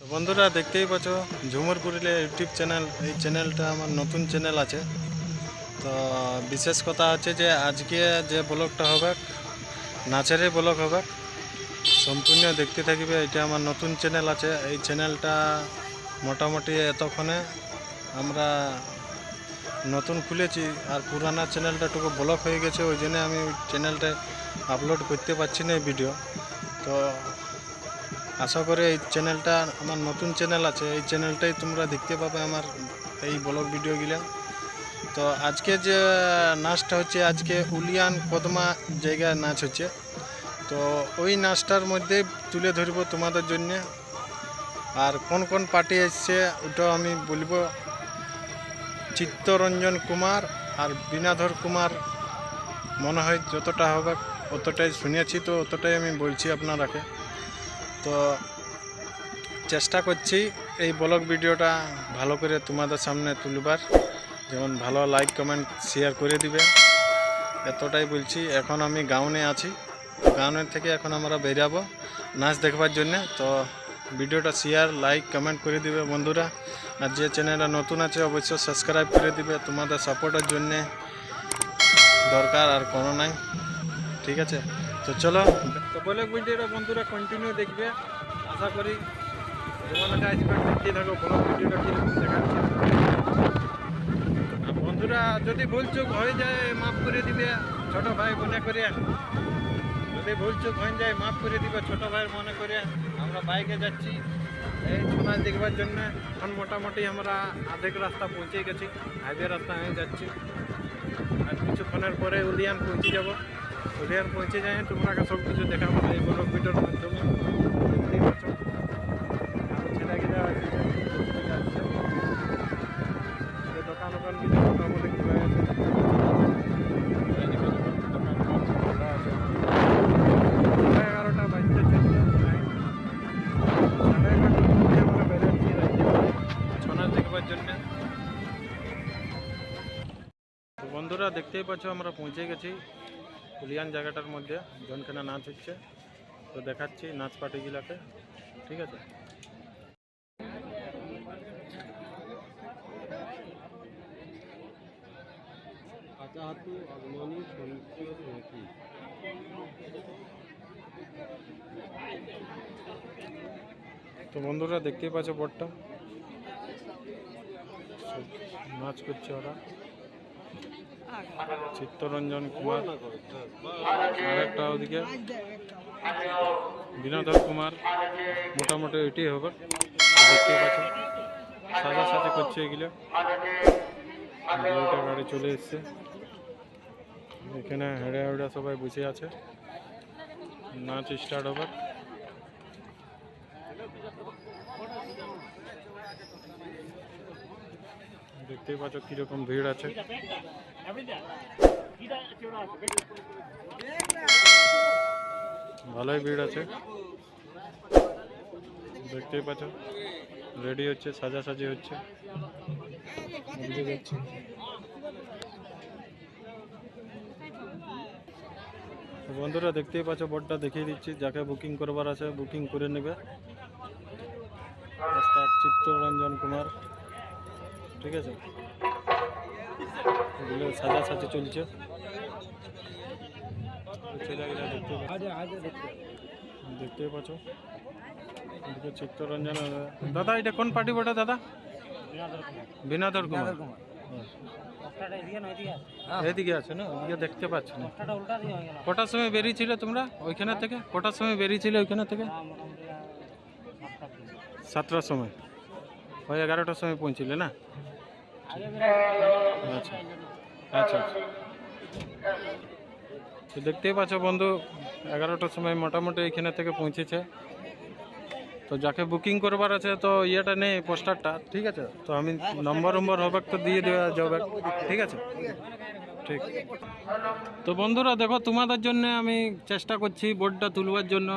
তো বন্ধুরা দেখতেই পাচ্ছ, ঝুমুর পুরুলিয়া ইউটিউব চ্যানেল, এই চ্যানেলটা আমার নতুন চ্যানেল আছে। তো বিশেষ কথা হচ্ছে যে, আজকে যে ব্লগটা হবে, নাচেরই ব্লগ হবে, সম্পূর্ণ দেখতে থাকবে, এটা আমার নতুন চ্যানেল আছে। এই চ্যানেলটা মোটামুটি এতক্ষণে আমরা নতুন খুলেছি, আর পুরানা চ্যানেলটা টুকু ব্লক হয়ে গেছে, ওই জন্য আমি ওই চ্যানেলটায় আপলোড করতে পারছি না ভিডিও। তো আশা করি এই চ্যানেলটা আমার নতুন চ্যানেল আছে। এই চ্যানেলটাই তোমরা দেখতে পাবে আমার এই ব্লগ ভিডিওগুলো তো আজকে যে, নাচটা হচ্ছে, আজকে উলিয়ান কদমা জায়গায় নাচ হচ্ছে। তো ওই নাচটার মধ্যে তুলে ধরবো তোমাদের জন্য। আর কোন কোন পার্টি এসছে, ওটাও আমি বলব। চিত্তরঞ্জন কুমার আর বিনাধর কুমার, মনে হয় যতটা হবে অতটাই শুনেছি তো, অতটাই আমি বলছি আপনারাকে। তো চেষ্টা করছি এই ব্লগ ভিডিওটা ভালো করে তোমাদের সামনে তুলবার। যেমন ভালো লাইক কমেন্ট শেয়ার করে দিবে। এতটাই বলছি, এখন আমি গাউনে আছি। গাউনের থেকে এখন আমরা বেরাবো নাচ দেখবার জন্যে। তো ভিডিওটা শেয়ার লাইক কমেন্ট করে দিবে বন্ধুরা। আর যে চ্যানেলটা নতুন আছে, অবশ্যই সাবস্ক্রাইব করে দিবে। তোমাদের সাপোর্টের জন্যে দরকার আর কোনো নাই। ঠিক আছে? তো চলো। তো বলে ভিডিওটা বন্ধুরা কন্টিনিউ দেখবে। আশা করি দেখাচ্ছে। আর বন্ধুরা, যদি ভুল চুক হয়ে যায় মাফ করে দিবে, ছোট ভাই মনে করে। যদি ভুল চুক হয়ে যায় মাফ করে দিবে, ছোট ভাই মনে করে। আমরা বাইকে যাচ্ছি, এই ছৌ দেখবার জন্য। এখন মোটামুটি আমরা আধেক রাস্তা পৌঁছে গেছি হাইওয়ে রাস্তা হয়ে যাচ্ছি। আর কিছুক্ষণের পরে উলিয়ান পৌঁছে যাব। উলিয়ান পৌঁছে যায় তোমরা সব কিছু দেখাবো এই ব্লগ ভিডিওর মাধ্যমে। দোকান ওখান কিছু এগারোটা বাজতে সাড়ে রাজ্যে। দেখবার জন্য। বন্ধুরা, দেখতেই পাচ্ছ আমরা পৌঁছে গেছি। কুলিয়ান জায়গাটার মধ্যে জনখানা নাচ হচ্ছে। তো দেখাচ্ছি নাচ পার্টিগুলাকে ঠিক আছে? আগমনী নাকি? তো বন্ধুরা দেখতেই পাচ্ছ বোর্ডটা। নাচ করছে ওরা। চিত্তরঞ্জন কুমার। আর একটা ওদিকে। বিনোদর কুমার। মোটামুটি এটাই হবে। দেখতেই পাচ্ছ। সাজা সাজা করছে এগুলো। দুইটা গাড়ি চলে এসছে। এখানে হেড়ে হেড়ে সবাই বসে আছে। নাচ স্টার্ট হবে। দেখতেই পাচ্ছ কীরকম ভিড় আছে। ভালোই ভিড় আছে। দেখতেই পাচ্ছ। রেডি হচ্ছে, সাজাসাজি হচ্ছে। বন্ধুরা, দেখতেই পাচ্ছ বোর্ডটা দেখিয়ে দিচ্ছি। যাকে বুকিং করবার আছে বুকিং করে নেবে। চিত্তরঞ্জন কুমার। ঠিক আছে? এগুলো সাজাসাজি চলছে। ছেলেগুলো দেখতে পাচ্ছ দেখতেই পাচ্ছ? এদিকে চিত্তরঞ্জন দাদা এটা কোন পার্টি বটা দাদা? বিনাদর কুমার। এদিকে আছে। না? ওদিকে দেখতে পাচ্ছ না? কটার সময় বেরিয়েছিলে তোমরা ওইখানে থেকে? কটার সময় বেরিয়েছিলে ওইখানে থেকে? সাতটার সময়। ওই এগারোটার সময় পৌঁছিলে না? আচ্ছা আচ্ছা। তো দেখতেই পাচ্ছ বন্ধু, এগারোটার সময় মোটামুটি এখানে থেকে পৌঁছেছে। তো যাকে বুকিং করবার আছে তো ইয়েটা নেই পোস্টারটা ঠিক আছে? তো আমি নম্বর নম্বর হবে তো দিয়ে দেওয়া যাবে, ঠিক আছে? ঠিক। তো বন্ধুরা, দেখো, তোমাদের জন্য আমি চেষ্টা করছি বোর্ডটা তুলবার জন্য,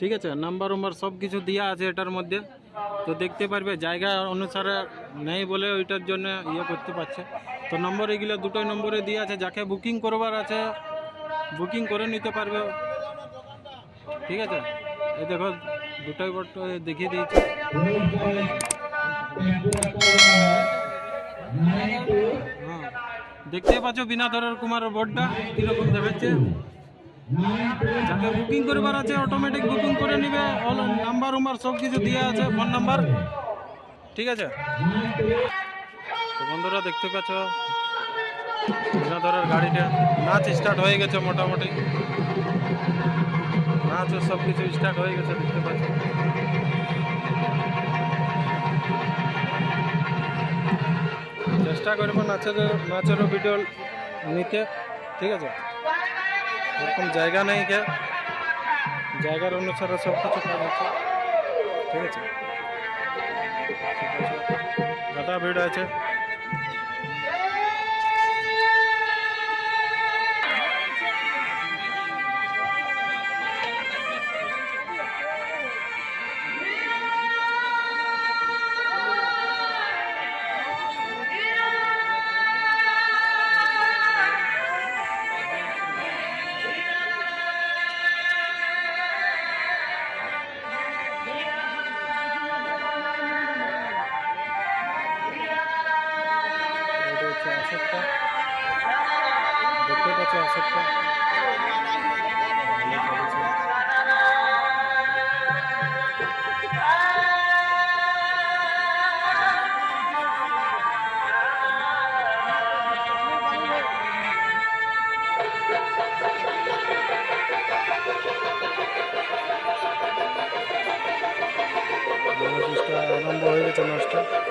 ঠিক আছে? নাম্বার নম্বর সব কিছু দেওয়া আছে এটার মধ্যে। তো দেখতে পারবে, জায়গা অনুসারে নেই বলে ওইটার জন্য ইয়ে করতে পারছে। তো নম্বর এগুলো দুটোই নম্বরে দিয়ে আছে, যাকে বুকিং করবার আছে বুকিং করে নিতে পারবে। ঠিক আছে? এই দেখো, দুটোই বোর্ড দেখিয়ে দিয়েছে। হ্যাঁ। দেখতে পাচ্ছ বিনা ধরার কুমারের বোর্ডটা কীরকম দেখাচ্ছে? যাকে বুকিং করবার আছে অটোমেটিক বুকিং করে নিবে। অল নাম্বার উম্বার সব কিছু দেওয়া আছে ফোন নাম্বার ঠিক আছে? বন্ধুরা, দেখতে পাচ্ছ? ধরার গাড়িটা নাচ স্টার্ট হয়ে গেছে মোটামুটি। নাচ সব কিছু স্টার্ট হয়ে গেছে, দেখতে পাচ্ছ? চেষ্টা করব নাচের নাচেরও ভিডিও নিতে। ঠিক আছে? এরকম জায়গা নেই কে? জায়গার অনুসারে সব কিছু কাজ হচ্ছে। ঠিক আছে? গাদা ভিড় আছে। এটা হচ্ছে আসরটা দেখতে পাচ্ছ আসরটা ভালো চলেছে। নাচটা আরম্ভ হয়ে গেছে নাচটা